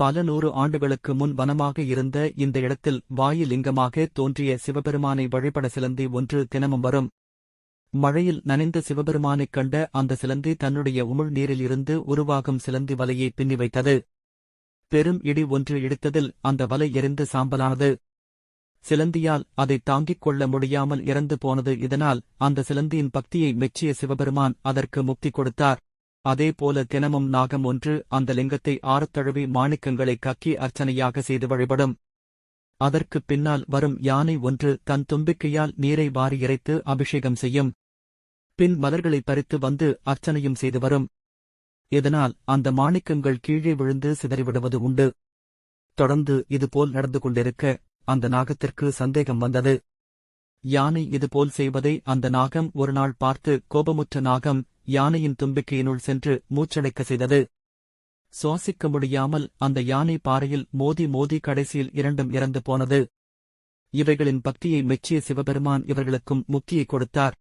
பல நூறு ஆண்டுகளுக்கு முன் வனமாக இருந்த இந்த இடத்தில் வாயு லிங்கமாக தோன்றிய சிவபெருமானை வழிபட சிலந்தி ஒன்று தினமும் வரும். மழையில் நனைந்த சிவபெருமானைக் கண்ட அந்த சிலந்தி தன்னுடைய உமிழ் நீரில் இருந்து உருவாகும் சிலந்தி வலையை பின்னி வைத்தது பெரும் இடி ஒன்று இடித்ததில் அந்த வலை எரிந்து சாம்பலானது. சிலந்தியால் அதை தாங்கிக் கொள்ள முடியாமல் இறந்து போனது இதனால் அந்த சிலந்தியின் பக்தியை மெச்சிய சிவபெருமான் அதற்கு முக்தி கொடுத்தார். அதேபோல தினமும் நாகம் ஒன்று அந்த லிங்கத்தை ஆறத்தழுவி மாணிக்கங்களை கக்கி அர்ச்சனையாக செய்து வழிபடும். அதற்குப் பின்னால் வரும் யானை ஒன்று தன் தும்பிக்கையால் நீரை வாரி இறைத்து அபிஷேகம் செய்யும். பின் மலர்களை பறித்து வந்து அர்ச்சனையும் செய்து வரும். இதனால் அந்த மாணிக்கங்கள் கீழே விழுந்து சிதறிவிடுவது உண்டு. தொடர்ந்து இதுபோல் நடந்து கொண்டிருக்க அந்த நாகத்திற்கு சந்தேகம் வந்தது. யானை இதுபோல் செய்வதை அந்த நாகம் ஒரு நாள் பார்த்து கோபமுற்ற நாகம் யானையின் தும்பிக்கையினுள் சென்று மூச்சடைக்க செய்தது. சுவாசிக்க முடியாமல் அந்த யானை பாறையில் மோதி மோதி கடைசியில் இரண்டும் இறந்து போனது. இவைகளின் பக்தியை மெச்சிய சிவபெருமான் இவர்களுக்கும் முக்தியை கொடுத்தார்.